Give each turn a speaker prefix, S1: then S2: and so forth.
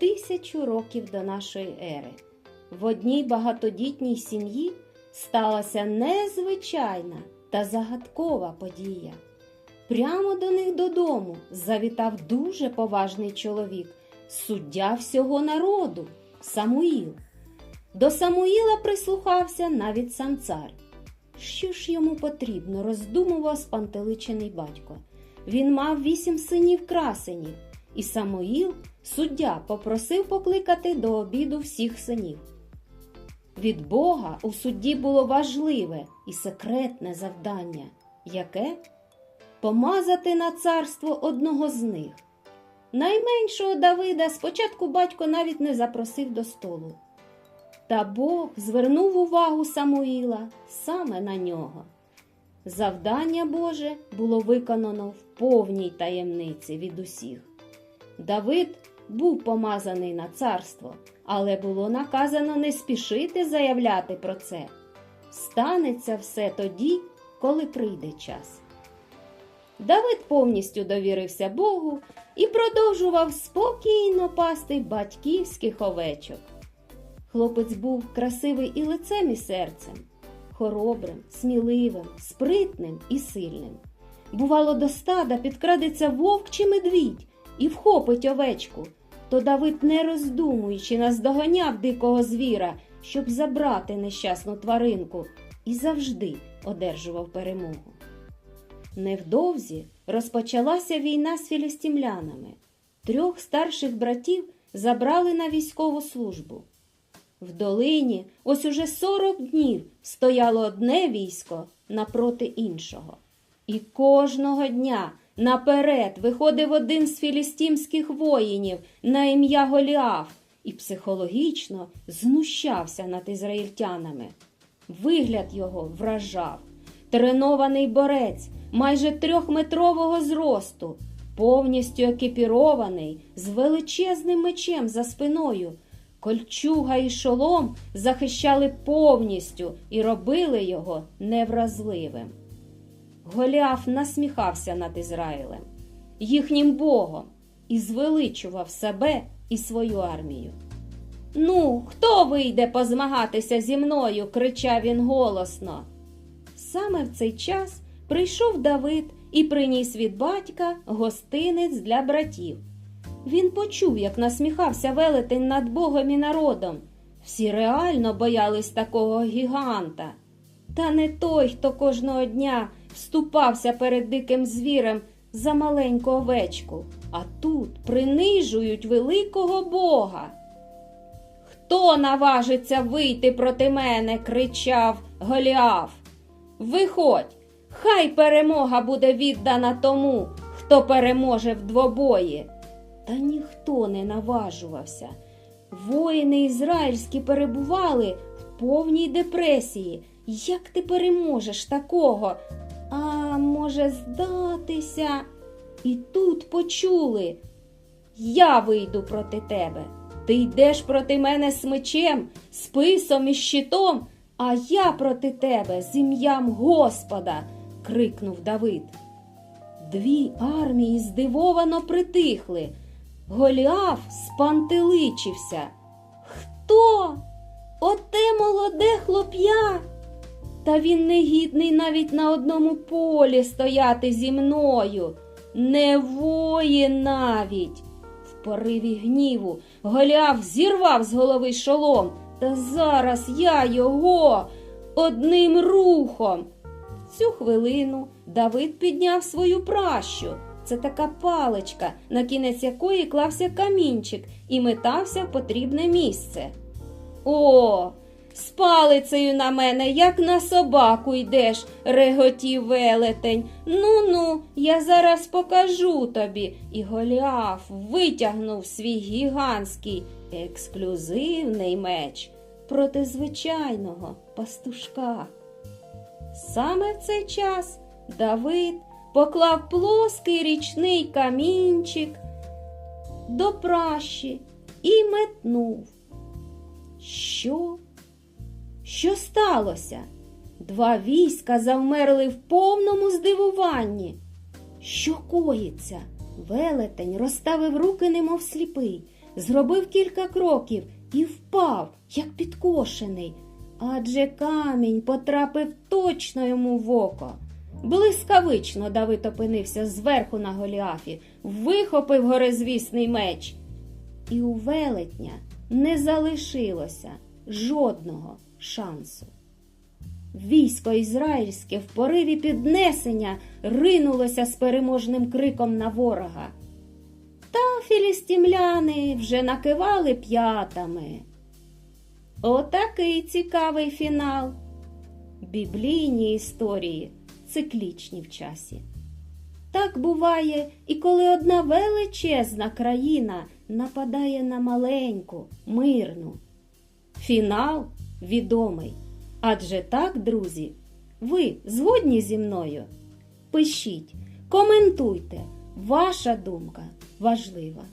S1: тисячу років до нашої ери. В одній багатодітній сім'ї сталася незвичайна та загадкова подія. Прямо до них додому завітав дуже поважний чоловік, суддя всього народу Самуїл. До Самуїла прислухався навіть сам цар. Що ж йому потрібно, роздумував спантеличений батько. Він мав вісім синів красенів, і Самуїл, суддя, попросив покликати до обіду всіх синів. Від Бога у судді було важливе і секретне завдання, яке помазати на царство одного з них. Найменшого Давида спочатку батько навіть не запросив до столу. Та Бог звернув увагу Самуїла саме на нього. Завдання Боже було виконано в повній таємниці від усіх. Давид був помазаний на царство, але було наказано не спішити заявляти про це. Станеться все тоді, коли прийде час. Давид повністю довірився Богу і продовжував спокійно пасти батьківських овечок. Хлопець був красивий і лицем, і серцем, хоробрим, сміливим, спритним і сильним. Бувало, до стада підкрадеться вовк чи медвідь і вхопить овечку, то Давид, не роздумуючи, наздоганяв дикого звіра, щоб забрати нещасну тваринку, і завжди одержував перемогу. Невдовзі розпочалася війна з філістимлянами. Трьох старших братів забрали на військову службу. В долині ось уже сорок днів стояло одне військо напроти іншого. І кожного дня наперед виходив один з філістимських воїнів на ім'я Голіаф і психологічно знущався над ізраїльтянами. Вигляд його вражав. Тренований борець майже трьохметрового зросту, повністю екіпірований, з величезним мечем за спиною. Кольчуга і шолом захищали повністю і робили його невразливим. Голіаф насміхався над Ізраїлем, їхнім богом, і звеличував себе і свою армію. Ну, хто вийде позмагатися зі мною? кричав він голосно. Саме в цей час прийшов Давид і приніс від батька гостинець для братів. Він почув, як насміхався велетень над Богом і народом. Всі реально боялись такого гіганта. Та не той, хто кожного дня вступався перед диким звірем за маленьку овечку, а тут принижують великого Бога. Хто наважиться вийти проти мене? кричав Голіаф. Виходь, хай перемога буде віддана тому, хто переможе в двобої. Та ніхто не наважувався. Воїни ізраїльські перебували в повній депресії. Як ти переможеш такого? А може, здатися? І тут почули. Я вийду проти тебе. Ти йдеш проти мене з мечем, списом і щитом, а я проти тебе з ім'ям Господа. крикнув Давид. Дві армії здивовано притихли. Голіаф спантеличився. Хто? Оте молоде хлоп'я? Та він не гідний навіть на одному полі стояти зі мною. Не воїн навіть. В пориві гніву Голіаф зірвав з голови шолом. Та зараз я його одним рухом. Цю хвилину Давид підняв свою пращу. Це така паличка, на кінець якої клався камінчик і метався в потрібне місце. О, з палицею на мене, як на собаку йдеш, реготів велетень. Ну ну, я зараз покажу тобі. І Голіаф витягнув свій гігантський ексклюзивний меч проти звичайного пастушка. Саме в цей час Давид поклав плоский річний камінчик до пращі і метнув. Що? Що сталося? Два війська завмерли в повному здивуванні. Що коїться? Велетень розставив руки, немов сліпий. зробив кілька кроків і впав, як підкошений, адже камінь потрапив точно йому в око. Блискавично Давид опинився зверху на Голіафі, вихопив горизвісний меч. І у велетня не залишилося жодного шансу. Військо ізраїльське в пориві піднесення ринулося з переможним криком на ворога. Та філістімляни вже накивали п'ятами. Отакий цікавий фінал. Біблійні історії циклічні в часі. Так буває і коли одна величезна країна нападає на маленьку, мирну. Фінал відомий. Адже так, друзі, ви згодні зі мною? Пишіть, коментуйте, ваша думка важлива.